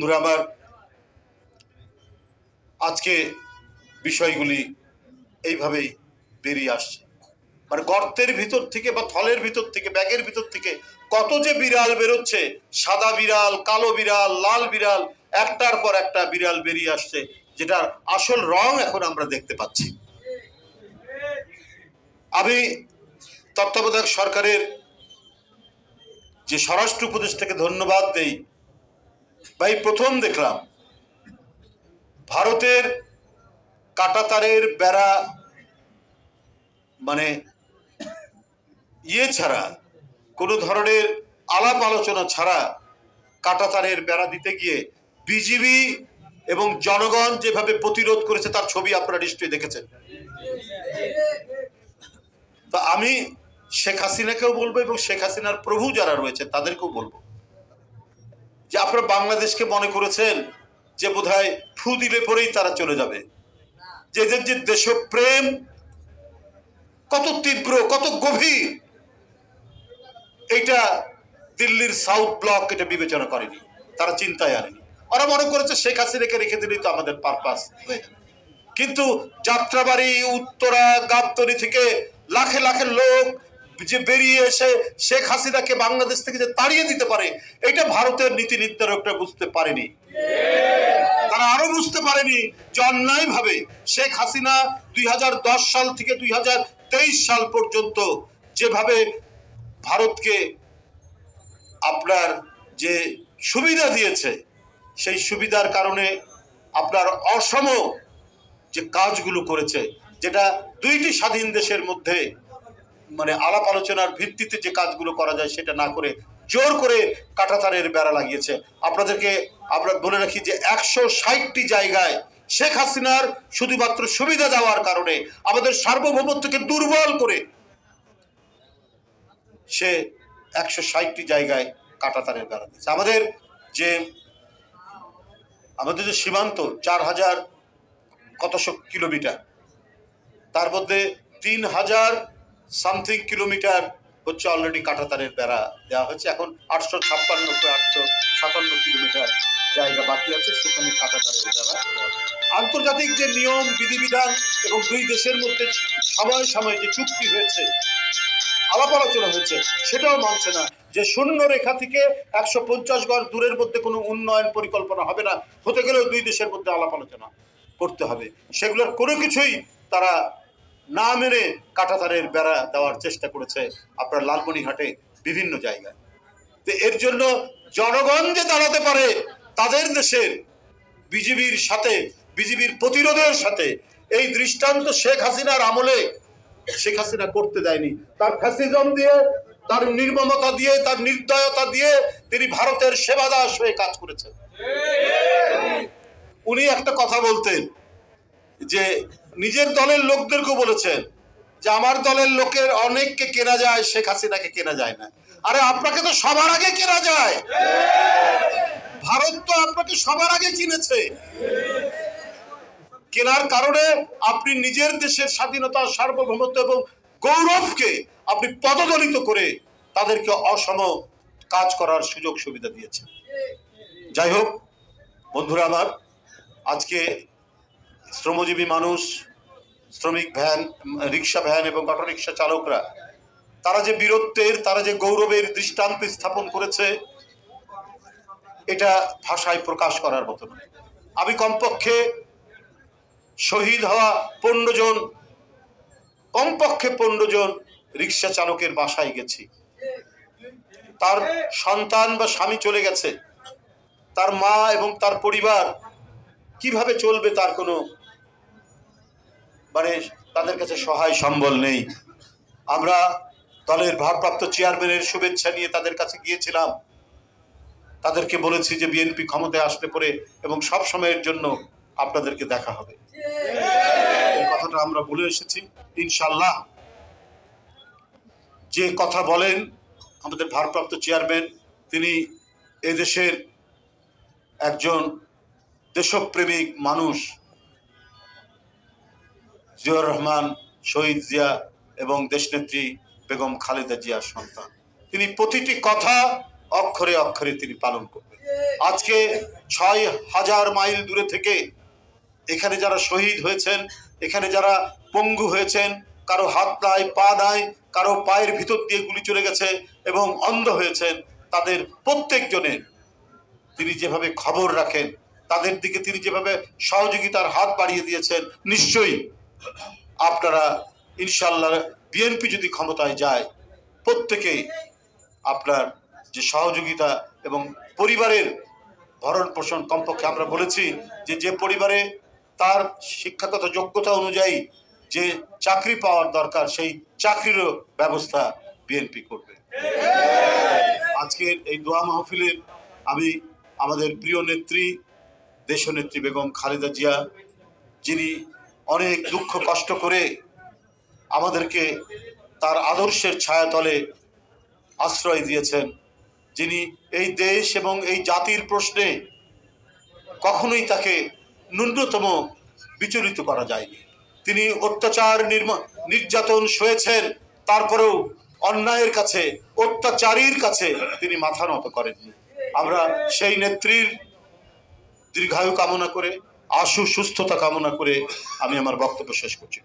বন্ধুরা, আমার আজকে বিষয়গুলি এইভাবেই বেরিয়ে আসছে। মানে গর্তের ভিতর থেকে বা থলের ভিতর থেকে, ব্যাগের ভিতর থেকে কত যে বিড়াল বেরোচ্ছে, সাদা বিড়াল, কালো বিড়াল, লাল বিড়াল, একটার পর একটা বিড়াল বেরিয়ে আসছে, যেটার আসল রং এখন আমরা দেখতে পাচ্ছি। আমি তত্ত্বাবধায়ক সরকারের যে স্বরাষ্ট্র উপদেষ্টাকে ধন্যবাদ দেই ভাই, প্রথম দেখলাম। ভারতের কাটাতারের বেড়া মানে ইয়ে ছাড়া, কোনো ধরনের আলাপ আলোচনা ছাড়া কাটাতারের বেড়া দিতে গিয়ে বিজিবি এবং জনগণ যেভাবে প্রতিরোধ করেছে, তার ছবি আপনারা নিশ্চয়ই দেখেছেন। তা আমি শেখ হাসিনাকেও বলব এবং শেখ হাসিনার প্রভু যারা রয়েছে তাদেরকেও বলব। যে আপনারা বাংলাদেশকে মনে করেছেন যে বোধহয় ফু দিলে পরেই তারা চলে যাবে। যে এদের যে দেশপ্রেম কত তীব্র, কত গভীর এটা দিল্লির সাউথ ব্লক এটা বিবেচনা করেনি, তারা চিন্তায় আনেনি। ওরা মনে করেছে শেখ হাসিনাকে রেখে দিলেই তো আমাদের পারপাস হয়ে যাবে। কিন্তু যাত্রাবাড়ি, উত্তরা, গাবতলি থেকে লাখে লাখে লোক যে বেরিয়ে এসে শেখ হাসিনাকে বাংলাদেশ থেকে যে তাড়িয়ে দিতে পারে, এটা ভারতের নীতি নির্ধারকরা বুঝতে পারেনি। তারা আরও বুঝতে পারেনি যে অন্যায় ভাবে শেখ হাসিনা দুই হাজার দশ সাল থেকে দুই হাজার তেইশ সাল পর্যন্ত যেভাবে ভারতকে আপনার যে সুবিধা দিয়েছে, সেই সুবিধার কারণে আপনার অসম যে কাজগুলো করেছে, যেটা দুইটি স্বাধীন দেশের মধ্যে মানে আলাপ আলোচনার ভিত্তিতে যে কাজগুলো করা যায় সেটা না করে জোর করে কাঁটাতারের বেড়া লাগিয়েছে। আপনাদেরকে আমরা বলে রাখি যে একশো ষাটটি জায়গায় শেখ হাসিনার শুধুমাত্র সুবিধা দেওয়ার কারণে আমাদের সার্বভৌমত্বকে দুর্বল করে সে একশো ষাটটি জায়গায় কাঁটাতারের বেড়া দিয়েছে। আমাদের যে আমাদের যে সীমান্ত চার হাজার কতশো কিলোমিটার, তার মধ্যে তিন হাজার সামথিং কিলোমিটার হচ্ছে অলরেডি কাঁটাতারের বেড়া দেওয়া হয়েছে। এখন আটশো ছাপ্পান্ন আটশো সাতান্ন কিলোমিটার জায়গা বাকি আছে, সেখানে কাঁটাতারের বেড়া আন্তর্জাতিক যে নিয়ম, বিধিবিধান এবং দুই দেশের মধ্যে সময় সময় যে চুক্তি হয়েছে, আলাপ আলোচনা হয়েছে, সেটাও মানছে না যে শূন্য রেখা থেকে একশো পঞ্চাশ গড় দূরের মধ্যে কোনো উন্নয়ন পরিকল্পনা হবে না। হতে গেলেও দুই দেশের মধ্যে আলাপ আলোচনা করতে হবে। সেগুলোর কোনো কিছুই তারা না মেনে কাঁটাতারের বেড়া দেওয়ার চেষ্টা করেছে আপনার লালমনিরহাটে বিভিন্ন জায়গায়। তো এর জন্য জনগণ যে দাঁড়াতে পারে, তাদের দেশের বিজিবির সাথে বিজিবির প্রতিরোধের সাথে এই দৃষ্টান্ত শেখ হাসিনার আমলে শেখ হাসিনা করতে দেয়নি। তার ফ্যাসিজম দিয়ে, তার নির্মমতা দিয়ে, তার নির্দয়তা দিয়ে তিনি ভারতের সেবাদাস হয়ে কাজ করেছেন। উনি একটা কথা বলতেন যে নিজের দলের লোকদেরকে বলেছেন যে আমার দলের লোকের অনেককে কেনা যায়, শেখ হাসিনাকে কেনা যায় না। আরে আপনাকে তো সবার আগে কেনা যায়। ভারত তো আপনাকে সবার আগে কিনেছে। কেনার কারণে আপনি নিজের দেশের স্বাধীনতা সার্বভৌমত্ব এবং গৌরবকে আপনি পদদলিত করে তাদেরকে অসম কাজ করার সুযোগ সুবিধা দিয়েছেন। যাই হোক, বন্ধুরা আমার, আজকে শ্রমজীবী মানুষ, শ্রমিক ভ্যান, রিক্সা ভ্যান এবং অটো রিক্সা চালকরা, তারা যে বীরত্বের, তারা যে গৌরবের দৃষ্টান্ত স্থাপন করেছে, এটা ভাষায় প্রকাশ করার মতো নয়। আমি কমপক্ষে শহীদ হওয়া পনেরো জন, কমপক্ষে পনেরো জন রিক্সা চালকের বাসায় গেছি। তার সন্তান বা স্বামী চলে গেছে। তার মা এবং তার পরিবার কীভাবে চলবে তার কোনো মানে তাদের কাছে সহায় সম্বল নেই। আমরা দলের ভারপ্রাপ্ত চেয়ারম্যানের শুভেচ্ছা নিয়ে তাদের কাছে গিয়েছিলাম। তাদেরকে বলেছি যে বিএনপি ক্ষমতায় আসলে পরে এবং সব সময়ের জন্য আপনাদেরকে দেখা হবে। এই কথাটা আমরা বলে এসেছি। ইনশাল্লাহ যে কথা বলেন আমাদের ভারপ্রাপ্ত চেয়ারম্যান, তিনি এদেশের একজন দেশপ্রেমিক মানুষ। জিয়াউর রহমান, শহীদ জিয়া এবং দেশনেত্রী বেগম খালেদা জিয়ার সন্তান। তিনি প্রতিটি কথা অক্ষরে অক্ষরে তিনি পালন করবেন। আজকে ছয় হাজার মাইল দূরে থেকে এখানে যারা শহীদ হয়েছেন, এখানে যারা পঙ্গু হয়েছেন, কারও হাত নাই, পা নাই, কারও পায়ের ভিতর দিয়ে গুলি চলে গেছে এবং অন্ধ হয়েছেন, তাদের প্রত্যেকজনের তিনি যেভাবে খবর রাখেন, তাদের দিকে তিনি যেভাবে সহযোগিতার হাত বাড়িয়ে দিয়েছেন, নিশ্চয়ই আপনারা ইনশাল্লাহ বিএনপি যদি ক্ষমতায় যায়, প্রত্যেকেই আপনার যে সহযোগিতা এবং পরিবারের ভরণ পোষণ কমপক্ষে আমরা বলেছি যে যে পরিবারে তার শিক্ষাগত যোগ্যতা অনুযায়ী যে চাকরি পাওয়ার দরকার, সেই চাকরিরও ব্যবস্থা বিএনপি করবে। আজকের এই দোয়া মাহফিলের আমি আমাদের প্রিয় নেত্রী, দেশনেত্রী বেগম খালেদা জিয়া, যিনি অনেক দুঃখ কষ্ট করে আমাদেরকে তার আদর্শের ছায়াতলে আশ্রয় দিয়েছেন। যিনি এই দেশ এবং এই জাতির প্রশ্নে কখনোই তাকে ন্যূনতম বিচলিত করা যায়নি। তিনি অত্যাচার নির্যাতন সয়েছেন, তারপরেও অন্যায়ের কাছে, অত্যাচারীর কাছে তিনি মাথা নত করেননি। আমরা সেই নেত্রীর দীর্ঘায়ু কামনা করে আশু সুস্থতা কামনা করে আমি আমার বক্তব্য শেষ করছি।